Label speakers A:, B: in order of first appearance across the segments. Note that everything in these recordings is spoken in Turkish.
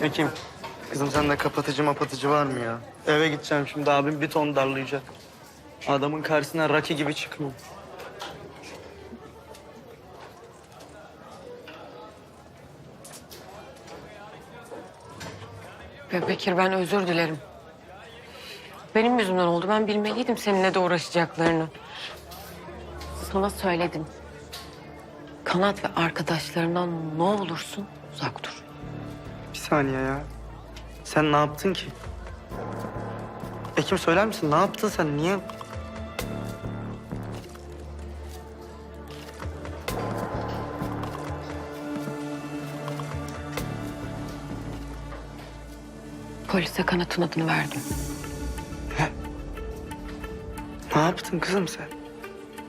A: Ekim, kızım sende kapatıcı mapatıcı var mı ya? Eve gideceğim şimdi abim bir ton darlayacak. Adamın karşısına Rocky gibi çıkma.
B: Be Bekir ben özür dilerim. Benim yüzümden oldu. Ben bilmeliydim seninle de uğraşacaklarını. Sana söyledim. Kanat ve arkadaşlarından ne olursun uzak dur.
A: Saniye ya. Sen ne yaptın ki? Ekim söyler misin? Ne yaptın sen? Niye?
B: Polise kanatın adını verdim.
A: Ne yaptın kızım sen?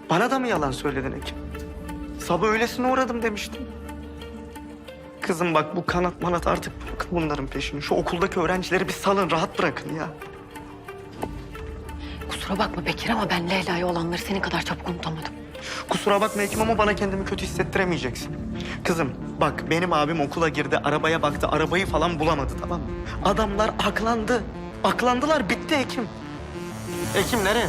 A: Bana da mı yalan söyledin Ekim? Sabah öylesine uğradım demiştim. Kızım bak bu kanat manat artık bırakın bunların peşini. Şu okuldaki öğrencileri bir salın, rahat bırakın ya.
B: Kusura bakma Bekir ama ben Leyla'ya olanları senin kadar çabuk unutamadım.
A: Kusura bakma Ekim ama bana kendimi kötü hissettiremeyeceksin. Kızım bak benim abim okula girdi, arabaya baktı, arabayı falan bulamadı tamam mı? Adamlar aklandı. Aklandılar, bitti Ekim. Ekim nereye?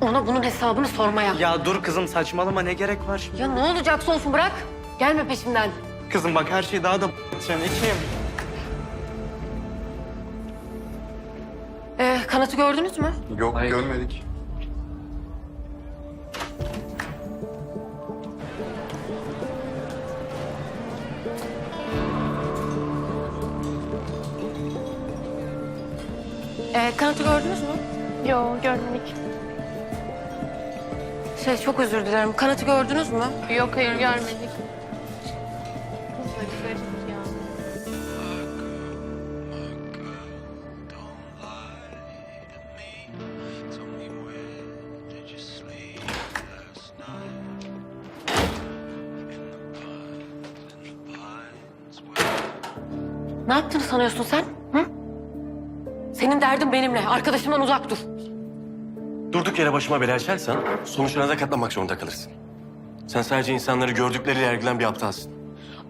B: Ona bunun hesabını sormaya. Ya,
A: Ya dur kızım saçmalama ne gerek var şimdi?
B: ne olacaksa olsun bırak. Gelme peşimden.
A: Kızım bak her şeyi daha da sen Ekim.
B: Ee, kanatı gördünüz mü?
C: Yok görmedik.
B: Ee, kanatı gördünüz mü?
D: Yo görmedik.
B: Şey çok özür dilerim. Kanatı gördünüz mü?
D: Yok hayır görmedik.
B: Ne yaptığını sanıyorsun sen? Hı? Senin derdin benimle. Arkadaşımdan uzak dur.
E: Durduk yere başıma bela açarsan sonuçlarına da katlanmak zorunda kalırsın. Sen sadece insanları gördükleriyle yargılayan bir aptalsın.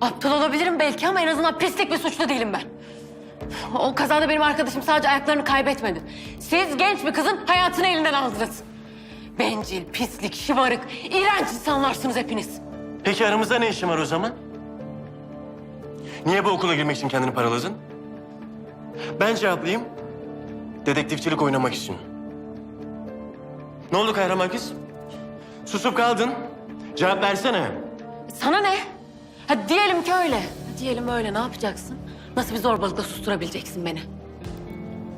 B: Aptal olabilirim belki ama en azından pislik bir suçlu değilim ben. O kazada benim arkadaşım sadece ayaklarını kaybetmedi. Siz genç bir kızın hayatını elinden aldınız. Bencil, pislik, şımarık, iğrenç insanlarsınız hepiniz.
E: Peki aramızda ne işin var o zaman? Niye bu okula girmek için kendini paraladın? Ben cevaplayayım. Dedektifçilik oynamak için. Ne oldu kahraman kız? Susup kaldın. Cevap versene.
B: Sana ne? Ha diyelim ki öyle. Diyelim öyle ne yapacaksın? Nasıl bir zorbalıkla susturabileceksin beni?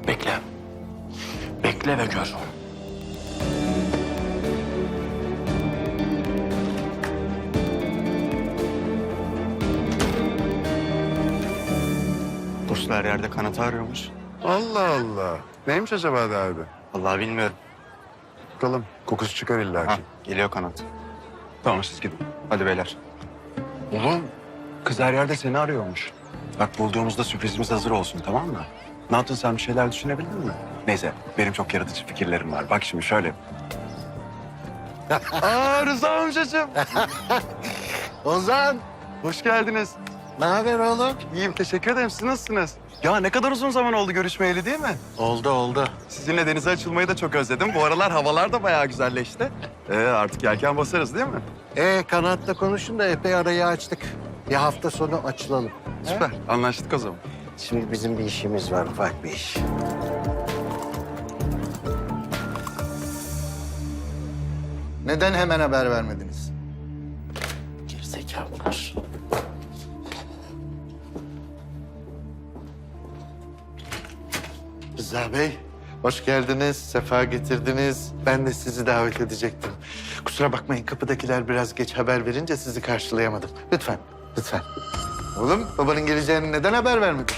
E: Bekle. Bekle ve gör.
C: Burslu her yerde kanatı arıyormuş.
F: Allah Allah. Neymiş acaba derdi?
C: Vallahi bilmiyorum.
F: Bakalım. Kokusu çıkar illa
C: Ha,
F: ki.
C: geliyor kanat. Tamam siz gidin. Hadi beyler.
F: Oğlum kız her yerde seni arıyormuş. Bak bulduğumuzda sürprizimiz hazır olsun tamam mı? Ne yaptın sen bir şeyler düşünebildin mi? Neyse benim çok yaratıcı fikirlerim var. Bak şimdi şöyle. Aa Rıza amcacığım.
G: Ozan,
F: Hoş geldiniz.
G: Ne haber oğlum?
F: İyiyim teşekkür ederim. Siz nasılsınız? Ya ne kadar uzun zaman oldu görüşmeyeli değil mi?
G: Oldu oldu.
F: Sizinle denize açılmayı da çok özledim. Bu aralar havalar da bayağı güzelleşti. Ee, artık yelken basarız değil mi?
G: Ee kanatla konuşun da epey arayı açtık. Bir hafta sonu açılalım.
F: Süper. Anlaştık o zaman.
G: Şimdi bizim bir işimiz var, ufak bir iş. Neden hemen haber vermediniz? Gerizekalılar. Rıza Bey, hoş geldiniz, sefa getirdiniz. Ben de sizi davet edecektim. Kusura bakmayın, kapıdakiler biraz geç haber verince sizi karşılayamadım. Lütfen, lütfen. Oğlum, babanın geleceğini neden haber vermedin?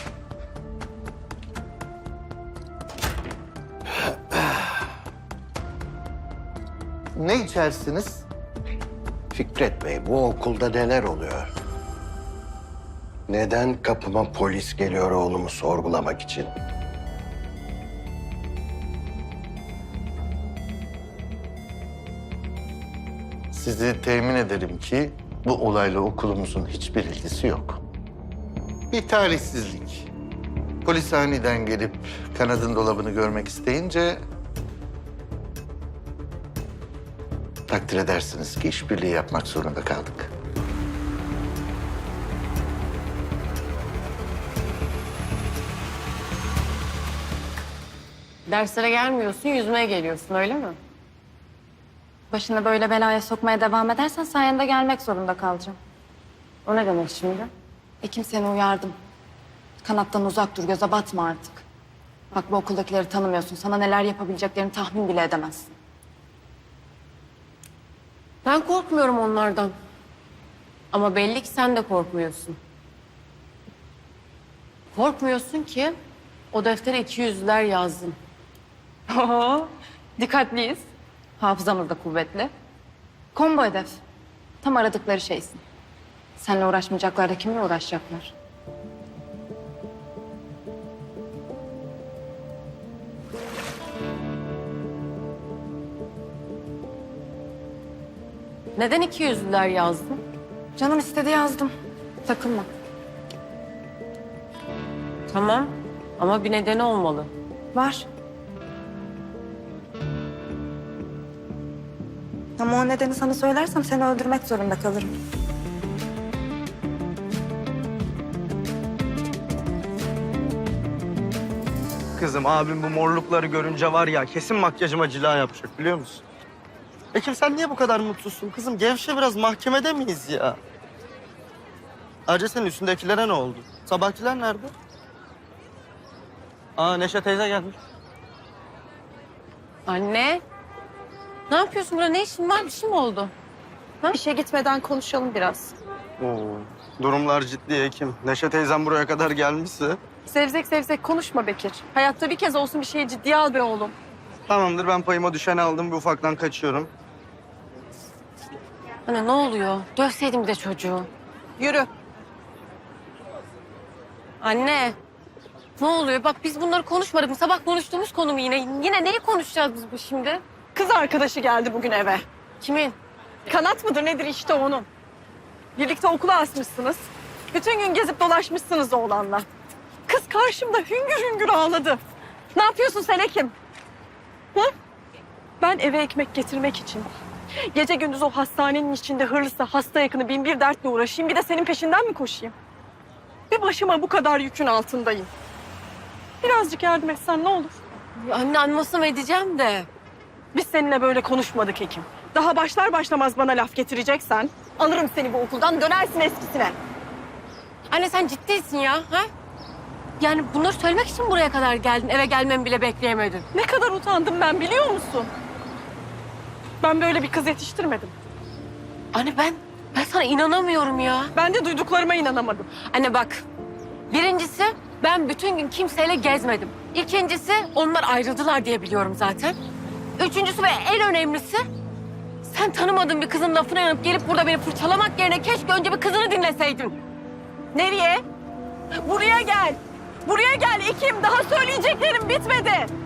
G: Ne içersiniz? Fikret Bey, bu okulda neler oluyor? Neden kapıma polis geliyor oğlumu sorgulamak için? Sizi temin ederim ki bu olayla okulumuzun hiçbir ilgisi yok. Bir talihsizlik. Polis aniden gelip kanadın dolabını görmek isteyince... ...takdir edersiniz ki işbirliği yapmak zorunda kaldık.
B: Derslere gelmiyorsun, yüzmeye geliyorsun öyle mi?
H: Başını böyle belaya sokmaya devam edersen sayende gelmek zorunda kalacağım.
B: O ne demek şimdi?
H: Ekim seni uyardım. Kanattan uzak dur, göze batma artık. Bak bu okuldakileri tanımıyorsun. Sana neler yapabileceklerini tahmin bile edemezsin.
B: Ben korkmuyorum onlardan. Ama belli ki sen de korkmuyorsun. Korkmuyorsun ki o deftere iki yüzlüler yazdın.
H: Oo, dikkatliyiz. Hafızamız da kuvvetli. Combo hedef. Tam aradıkları şeysin. Seninle uğraşmayacaklar da kimle uğraşacaklar?
B: Neden iki yüzlüler yazdın?
H: Canım istedi yazdım. Takılma.
B: Tamam ama bir nedeni olmalı.
H: Var. Ama o nedeni sana söylersem seni öldürmek zorunda kalırım.
A: Kızım abim bu morlukları görünce var ya kesin makyajıma cila yapacak biliyor musun? Ekim sen niye bu kadar mutsuzsun kızım? Gevşe biraz mahkemede miyiz ya? Ayrıca senin üstündekilere ne oldu? Sabahkiler nerede? Aa Neşe teyze gelmiş.
B: Anne. Ne yapıyorsun burada? Ne işin var? Bir şey mi oldu?
D: İşe gitmeden konuşalım biraz.
A: Oo, durumlar ciddi Ekim. Neşe teyzem buraya kadar gelmişse.
D: Sevzek sevzek konuşma Bekir. Hayatta bir kez olsun bir şeyi ciddiye al be oğlum.
A: Tamamdır ben payıma düşeni aldım bir ufaktan kaçıyorum.
B: Anne ne oluyor? Dövseydim bir de çocuğu.
D: Yürü.
B: Anne. Ne oluyor? Bak biz bunları konuşmadık mı? Sabah konuştuğumuz konu mu yine? Yine neyi konuşacağız biz bu şimdi?
D: Kız arkadaşı geldi bugün eve.
B: Kimin?
D: Kanat mıdır nedir işte onun. Birlikte okula asmışsınız. Bütün gün gezip dolaşmışsınız oğlanla. Kız karşımda hüngür hüngür ağladı. Ne yapıyorsun sen Ekim? Hı? Ben eve ekmek getirmek için. Gece gündüz o hastanenin içinde hırlısa hasta yakını bin bir dertle uğraşayım. Bir de senin peşinden mi koşayım? Bir başıma bu kadar yükün altındayım. Birazcık yardım etsen ne olur?
B: Anne anlasam edeceğim de.
D: Biz seninle böyle konuşmadık Ekim. Daha başlar başlamaz bana laf getireceksen alırım seni bu okuldan dönersin eskisine.
B: Anne sen ciddisin ya. Ha? Yani bunları söylemek için buraya kadar geldin. Eve gelmemi bile bekleyemedin.
D: Ne kadar utandım ben biliyor musun? Ben böyle bir kız yetiştirmedim.
B: Anne ben, ben sana inanamıyorum ya.
D: Ben de duyduklarıma inanamadım.
B: Anne bak. Birincisi ben bütün gün kimseyle gezmedim. İkincisi onlar ayrıldılar diye biliyorum zaten. Üçüncüsü ve en önemlisi sen tanımadığın bir kızın lafına yanıp gelip burada beni fırçalamak yerine keşke önce bir kızını dinleseydin.
D: Nereye? Buraya gel. Buraya gel Ekim. Daha söyleyeceklerim bitmedi.